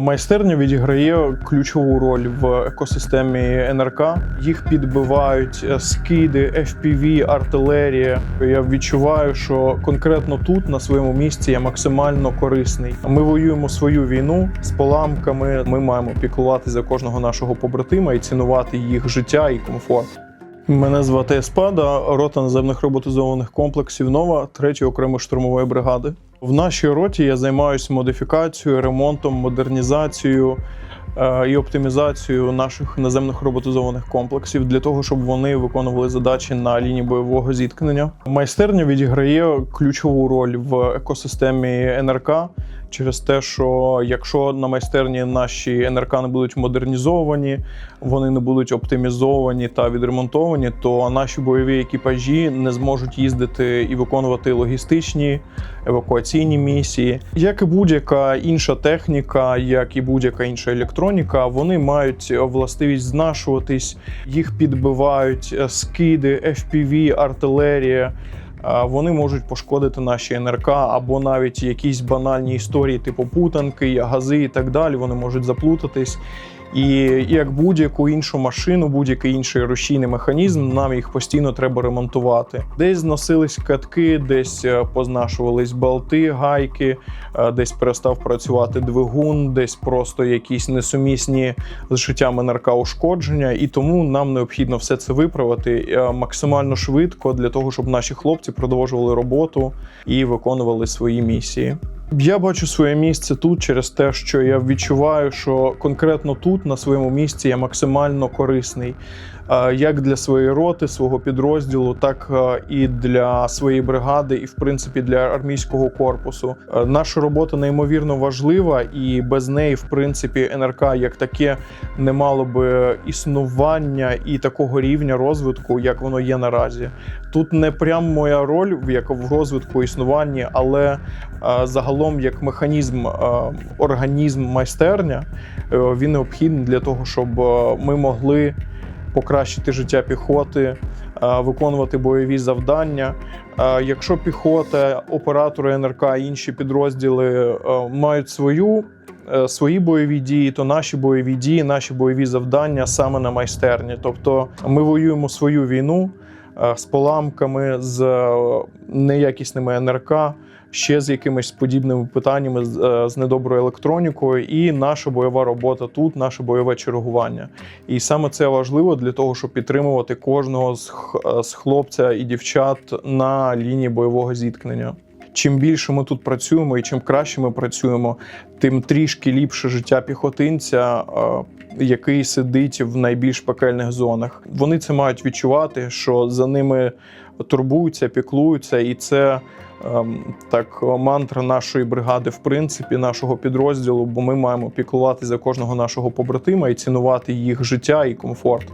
Майстерня відіграє ключову роль в екосистемі НРК. Їх підбивають е, скиди, FPV, артилерія. Я відчуваю, що конкретно тут, на своєму місці, я максимально корисний. Ми воюємо свою війну з поламками. Ми маємо піклувати за кожного нашого побратима і цінувати їх життя і комфорт. Мене звати Еспада, рота наземних роботизованих комплексів Нова 3 окремої штурмової бригади. В нашій роті я займаюся модифікацією, ремонтом, модернізацією е, і оптимізацією наших наземних роботизованих комплексів для того, щоб вони виконували задачі на лінії бойового зіткнення. Майстерня відіграє ключову роль в екосистемі НРК. Через те, що якщо на майстерні наші НРК не будуть модернізовані, вони не будуть оптимізовані та відремонтовані, то наші бойові екіпажі не зможуть їздити і виконувати логістичні евакуаційні місії. Як і будь-яка інша техніка, як і будь-яка інша електроніка, вони мають властивість знашуватись, їх підбивають е, скиди, FPV, артилерія. Вони можуть пошкодити наші НРК або навіть якісь банальні історії, типу путанки, гази і так далі. Вони можуть заплутатись. І як будь-яку іншу машину, будь-який інший рушійний механізм, нам їх постійно треба ремонтувати. Десь зносились катки, десь е, познашувались болти, гайки, е, десь перестав працювати двигун, десь просто якісь несумісні з життям НРК ушкодження. І тому нам необхідно все це виправити е, максимально швидко для того, щоб наші хлопці продовжували роботу і виконували свої місії. Я бачу своє місце тут через те, що я відчуваю, що конкретно тут, на своєму місці, я максимально корисний е, як для своєї роти, свого підрозділу, так е, і для своєї бригади, і в принципі для армійського корпусу. Е, Наша робота неймовірно важлива, і без неї, в принципі, НРК як таке не мало би існування і такого рівня розвитку, як воно є наразі. Тут не прям моя роль в як в розвитку існуванні, але е, загалом як механізм, е, організм майстерня е, він необхідний для того, щоб е, ми могли покращити життя піхоти, виконувати бойові завдання. Якщо піхота, оператори НРК і інші підрозділи мають свою. Свої бойові дії, то наші бойові дії, наші бойові завдання саме на майстерні. Тобто ми воюємо свою війну з поламками, з е, неякісними НРК, ще з якимись подібними питаннями, з, е, недоброю електронікою, і наша бойова робота тут, наше бойове чергування. І саме це важливо для того, щоб підтримувати кожного з хлопця і дівчат на лінії бойового зіткнення. Чим більше ми тут працюємо і чим краще ми працюємо, тим трішки ліпше життя піхотинця, е, який сидить в найбільш пекельних зонах. Вони це мають відчувати, що за ними турбуються, піклуються, і це ем, так мантра нашої бригади, в принципі, нашого підрозділу, бо ми маємо піклувати за кожного нашого побратима і цінувати їх життя і комфорт.